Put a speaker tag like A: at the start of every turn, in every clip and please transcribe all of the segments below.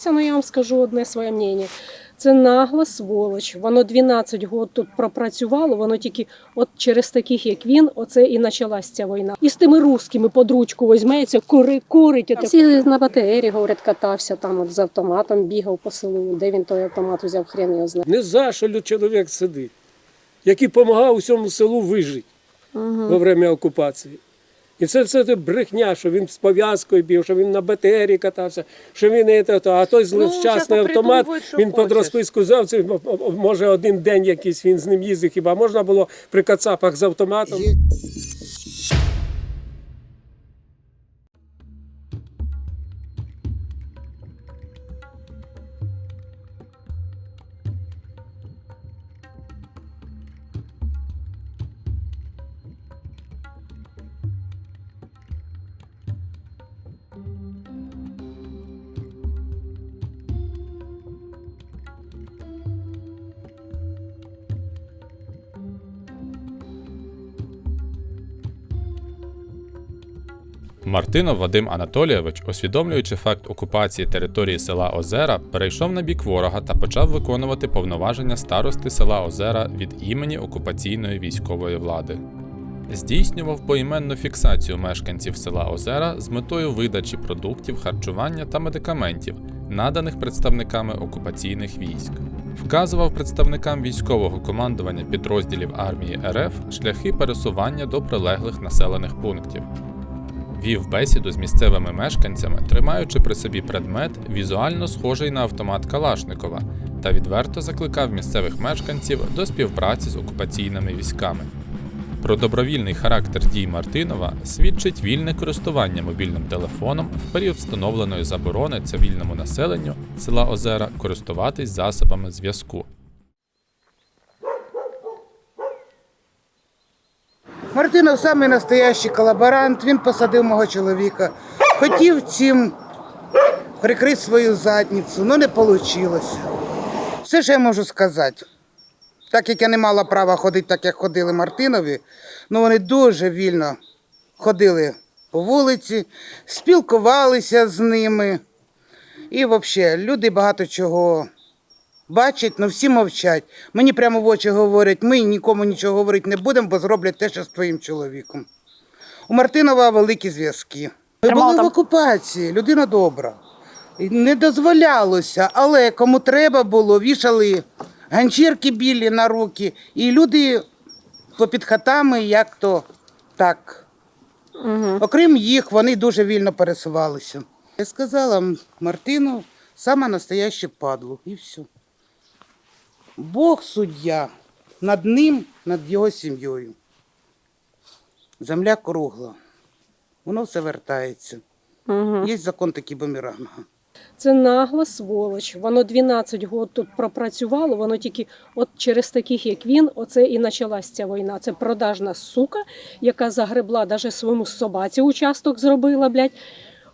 A: Це, Ну, я вам скажу одне своє мнення. Це нагла сволоч. Воно 12 років тут пропрацювало, воно тільки от через таких, як він, оце і почалась ця війна. І з тими русскими під ручку візьметься, кури, курить. Всі на БТРі, говорять, катався там от з автоматом, бігав по селу. Де він той автомат взяв, хрен його знає.
B: Не за що чоловік сидить, який допомагав усьому селу вижити во время окупації. І це все це брехня, що він з пов'язкою бів, що він на БТРі катався, що він не те, то, а той злощасний
C: ну,
B: автомат, він під
C: хочеш.
B: розписку взяв, це, м- м- може один день якийсь він з ним їздив, хіба можна було при кацапах з автоматом?
D: Мартинов Вадим Анатолійович, усвідомлюючи факт окупації території села Озера, перейшов на бік ворога та почав виконувати повноваження старости села Озера від імені окупаційної військової влади. Здійснював поіменну фіксацію мешканців села Озера з метою видачі продуктів, харчування та медикаментів, наданих представниками окупаційних військ. Вказував представникам військового командування підрозділів армії РФ шляхи пересування до прилеглих населених пунктів. Вів бесіду з місцевими мешканцями, тримаючи при собі предмет, візуально схожий на автомат Калашникова, та відверто закликав місцевих мешканців до співпраці з окупаційними військами. Про добровільний характер дій Мартинова свідчить вільне користування мобільним телефоном в період встановленої заборони цивільному населенню села Озера користуватись засобами зв'язку.
C: Мартинов самий настоящий колаборант, він посадив мого чоловіка. Хотів цим прикрити свою задницю, але не вийшло. Все, що я можу сказати. Так як я не мала права ходити, так як ходили Мартинові, ну вони дуже вільно ходили по вулиці, спілкувалися з ними. І взагалі люди багато чого бачать, але всі мовчать. Мені прямо в очі говорять, ми нікому нічого говорити не будемо, бо зроблять те, що з твоїм чоловіком. У Мартинова великі зв'язки. Ми були в окупації, людина добра. Не дозволялося, але кому треба було, вішали ганчірки білі на руки, і люди попід хатами, як то так. Окрім їх, вони дуже вільно пересувалися. Я сказала Мартину, саме настояще падло, і все. Бог суддя над ним, над його сім'єю. Земля кругла. Воно все вертається. Є закон такий бумеранга.
A: Це нагла сволоч. Воно 12 років тут пропрацювало, воно тільки от через таких, як він, оце і почалась ця війна. Це продажна сука, яка загребла, навіть своєму собаці участок зробила, блядь.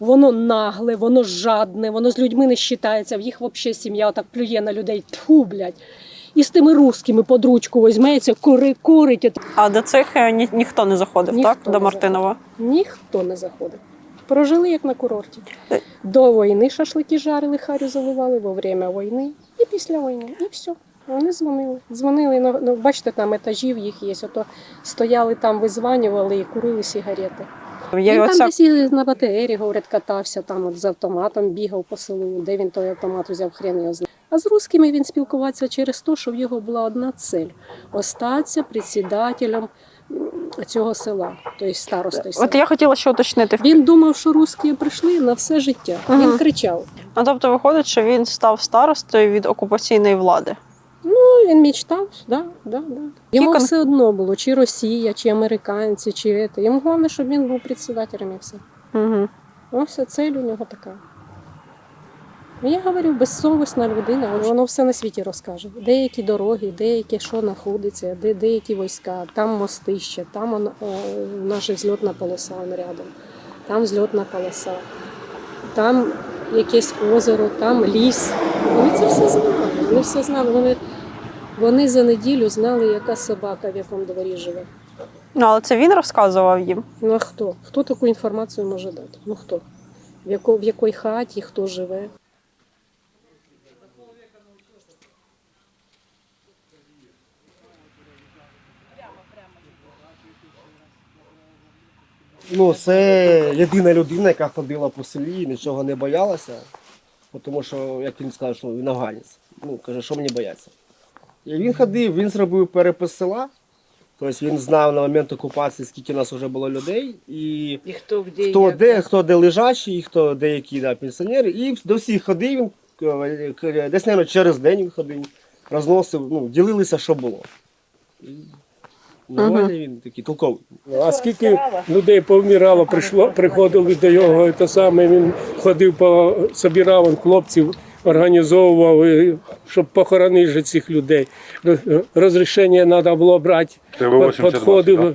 A: Воно нагле, воно жадне, воно з людьми не вважається, в їх взагалі сім'я отак плює на людей. Тьфу, блядь. І з тими русскими під ручку візьметься, кури, курить.
E: А до цих е, ні, ніхто не заходив,
A: Ніхто
E: так?
A: не
E: До Мартинова.
A: Ніхто не заходив. Прожили як на курорті.
E: Е.
A: До війни шашлики жарили, харю заливали, во время війни і після війни. І все. Вони дзвонили. Дзвонили, ну, бачите, там етажів їх є. Ото стояли там, визванювали і курили сигарети.
E: Є
A: він
E: оця
A: там десь на БТРі, говорять, катався там от з автоматом, бігав по селу, де він той автомат взяв, хрен його знає. А з русскими він спілкувався через те, що в його була одна цель остатися председателем цього села, тобто старостою села.
E: От я хотіла ще уточнити.
A: Він думав, що русські прийшли на все життя. Він кричав.
E: А тобто виходить, що він став старостою від окупаційної влади.
A: Ну, він мечтав, да, да, да. Йому
E: Кікон-
A: все одно було, чи Росія, чи американці, чи це. Йому головне, щоб він був председателем і все.
E: Угу.
A: Ось цель у нього така. Я говорю, безсовісна людина, воно- воно все на світі розкаже. Деякі дороги, деякі що знаходиться, де деякі війська, там мостище, там он, е, наша зльотна полоса он рядом, там зльотна полоса, там якесь озеро, там ліс. Вони це все знали. Вони все знали. Вони, вони за неділю знали, яка собака в якому дворі живе.
E: Ну, але це він розказував їм.
A: Ну а хто? Хто таку інформацію може дати? Ну хто? В, яко, в якій хаті хто живе?
F: Ну, це єдина людина, яка ходила по селі і нічого не боялася. Тому що, як він сказав, що він афганець. Ну, каже, що мені бояться. І він ходив, він зробив перепис села. Тобто він знав на момент окупації, скільки нас вже було людей, і
C: І хто де,
F: хто де, хто де лежачий, хто деякі да, пенсіонери. І до всіх ходив він, е, десь, мабуть, через день він ходив, розносив, ну, ділилися, що було. Нормальний він такий толковий.
B: А скільки людей повмирало, прийшло, приходили до його, то саме він ходив по собирав он хлопців, організовував, і щоб похоронити же цих людей. Роз- Розрішення треба було брати.
G: Це ви 82,
B: Підходив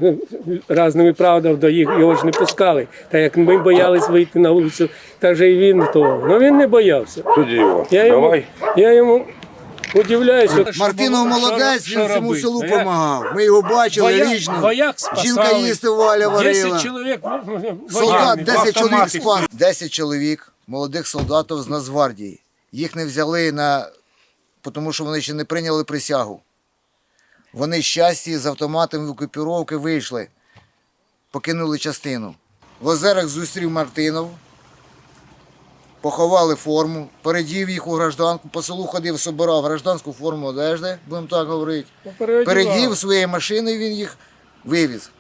B: різними правдами до їх, його ж не пускали. Так як ми боялись вийти на вулицю, так же і він того. Ну він не боявся.
G: Тоді його.
B: Я йому,
G: Давай.
B: я йому удивляюся.
H: Мартинов молодець, він цьому селу допомагав. Ми його бачили
B: Вояк,
H: лічно.
B: вояк спасали.
H: Жінка їсти Валя
B: 10
H: варила.
B: чоловік
H: Солдат, 10 чоловік
B: автоматів.
H: спас. 10 чоловік, молодих солдатів з Нацгвардії. Їх не взяли на. тому що вони ще не прийняли присягу. Вони щасті з автоматами екіпіровки вийшли, покинули частину. В озерах зустрів Мартинов, поховали форму, передів їх у гражданку, по селу ходив, собирав гражданську форму одежди, будемо так говорити. Передів своєю машиною він їх вивіз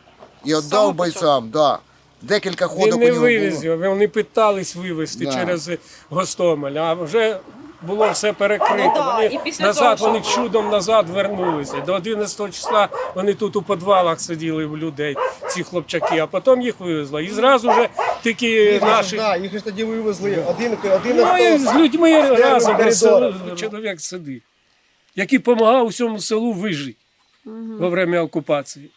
H: і віддав бойцям. Да. Декілька
B: Він
H: ходок у нього
B: вивіз
H: було.
B: його, вони питались вивезти
H: Да.
B: через Гостомель, а вже було все перекрито.
E: Ну
B: вони
E: і
B: назад,
E: того,
B: вони чудом назад вернулися. До 11 числа вони тут у підвалах сиділи в людей, ці хлопчаки, а потім їх вивезли. І зразу вже тільки
F: Їх,
B: наші.
F: да, їх ж тоді вивезли. Один, один
B: Ну, і з людьми разом
F: коридори.
B: чоловік сидить, який допомагав усьому селу вижити во время окупації.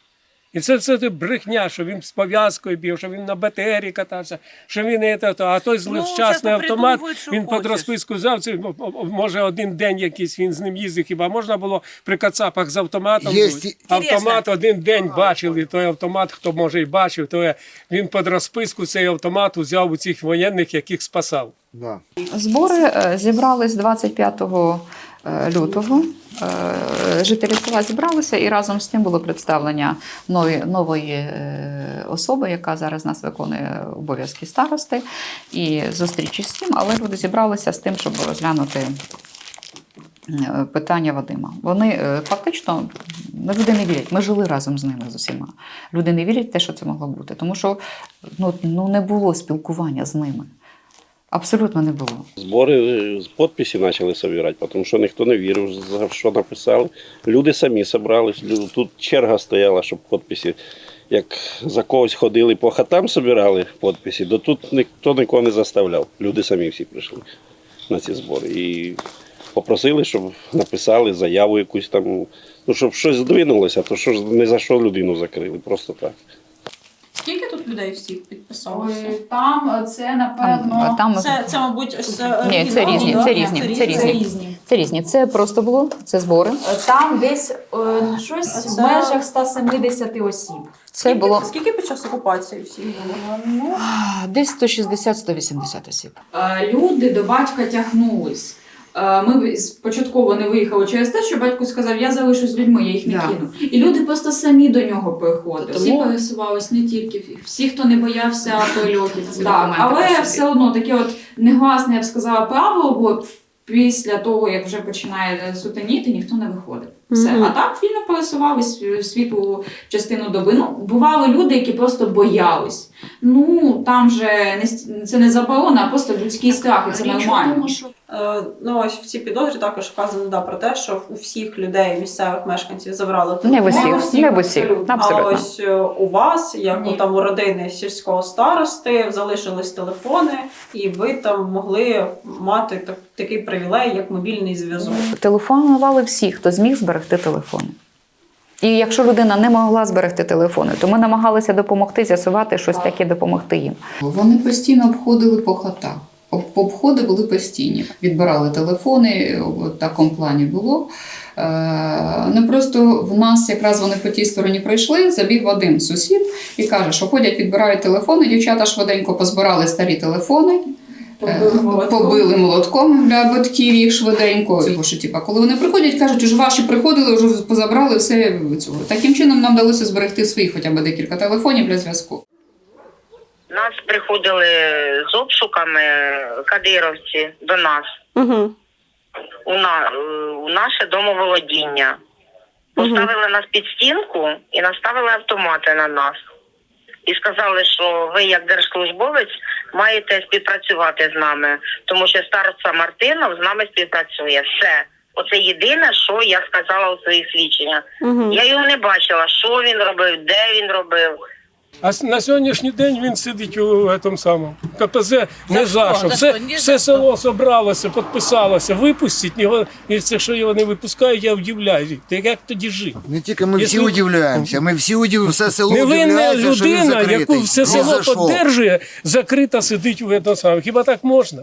B: І це все це брехня, що він з пов'язкою бів, що він на БТРі катався, що він не то, а той злощасний автомат, він під розписку взяв, це, може один день якийсь він з ним їздив, хіба можна було при кацапах з автоматом?
H: Є
B: Автомат один день бачили, той автомат, хто може і бачив, то він під розписку цей автомат взяв у цих воєнних, яких спасав.
H: Да.
I: Збори е, зібрались 25 е, лютого. Е, Жителі села зібралися і разом з тим було представлення нової, нової е, особи, яка зараз нас виконує обов'язки старости, і зустрічі з тим, але люди зібралися з тим, щоб розглянути е, питання Вадима. Вони е, фактично ну, люди не вірять. Ми жили разом з ними з усіма. Люди не вірять в те, що це могло бути, тому що ну, ну не було спілкування з ними. Абсолютно не було.
J: Збори е, з підписів почали збирати, тому що ніхто не вірив, що написали. Люди самі зібрались. Тут черга стояла, щоб підписи. Як за когось ходили по хатам, збирали підписи, то тут ніхто нікого не заставляв. Люди самі всі прийшли на ці збори. І попросили, щоб написали заяву якусь там, ну щоб щось здвинулося, то що ж не за що людину закрили, просто так.
E: Скільки людей всіх підписалося?
I: Там це напевно. Там,
E: Це, це, мабуть, ось це
I: Ні, це різні,
E: да?
I: це різні, це різні. Це різні. Це просто було, це збори.
K: Там десь е, щось
E: А
K: в
E: це-
K: межах 170 осіб.
I: Це було
E: Скільки під час окупації всіх було?
K: Ну,
I: десь 160-180 осіб.
K: е, люди до батька тягнулись. Е, Ми спочатку не виїхали через те, що батько сказав, я залишусь з людьми, я їх не
I: Да.
K: кину. І люди просто самі до нього приходили. Всі
E: Тому-
K: пересувались, не тільки всі, хто не боявся
I: польотів.
K: Так, але все одно таке от негласне, я б сказала, правило, бо після того, як вже починає сутеніти, ніхто не виходить. Все.
A: Мгм.
K: А так вільно пересувались в світу частину доби. Ну, бували люди, які просто боялись. Ну там же не це не заборона, а просто людський страх, і це нормально.
E: Е, Ну, ось в цій підозрі також вказано да, про те, що у всіх людей, місцевих мешканців, забрали
I: Не в усіх, не в усіх,
E: А
I: абсолютно.
E: ось е, у вас, як
K: Ні.
E: у там у родини сільського старости, залишились телефони, і ви там могли мати так, такий привілей, як мобільний зв'язок.
I: Телефонували всі, хто зміг зберегти телефони. І якщо людина не могла зберегти телефони, то ми намагалися допомогти з'ясувати щось таке, допомогти їм.
L: Вони постійно обходили по хатах. Обходи були постійні. Відбирали телефони, в такому плані було. Е, Ну просто в нас якраз вони по тій стороні прийшли, забіг Вадим, сусід, і каже, що ходять, відбирають телефони. Дівчата швиденько позбирали старі телефони,
E: Побили молотком.
L: побили молотком для батьків їх швиденько. Бо що, типа, коли вони приходять, кажуть, вже ваші приходили, вже позабрали все цього. Таким чином нам вдалося зберегти свої хоча б декілька телефонів для зв'язку.
G: нас приходили з обшуками кадировці до нас
A: Угу.
G: у, на, е, у наше домоволодіння. Поставили нас під стінку і наставили автомати на нас. І сказали, що ви, як держслужбовець, маєте співпрацювати з нами, тому що староста Мартинов з нами співпрацює. Все. Оце єдине, що я сказала у своїх свідченнях.
A: Угу.
G: Я його не бачила, що він робив, де він робив.
B: А на сьогоднішній день він сидить у тому самому КПЗ не за що. Все, все село зібралося, підписалося, випустить його, і це, що його не випускають, я удивляюсь. Ти як тоді жити?
H: Не тільки ми всі
B: Якщо-
H: удивляємося, ми всі удив... все село
B: Невинна
H: удивляється, що він
B: людина,
H: закритий.
B: яку все
H: Ні
B: село
H: за що.
B: підтримує, закрита сидить у цьому самому. Хіба так можна?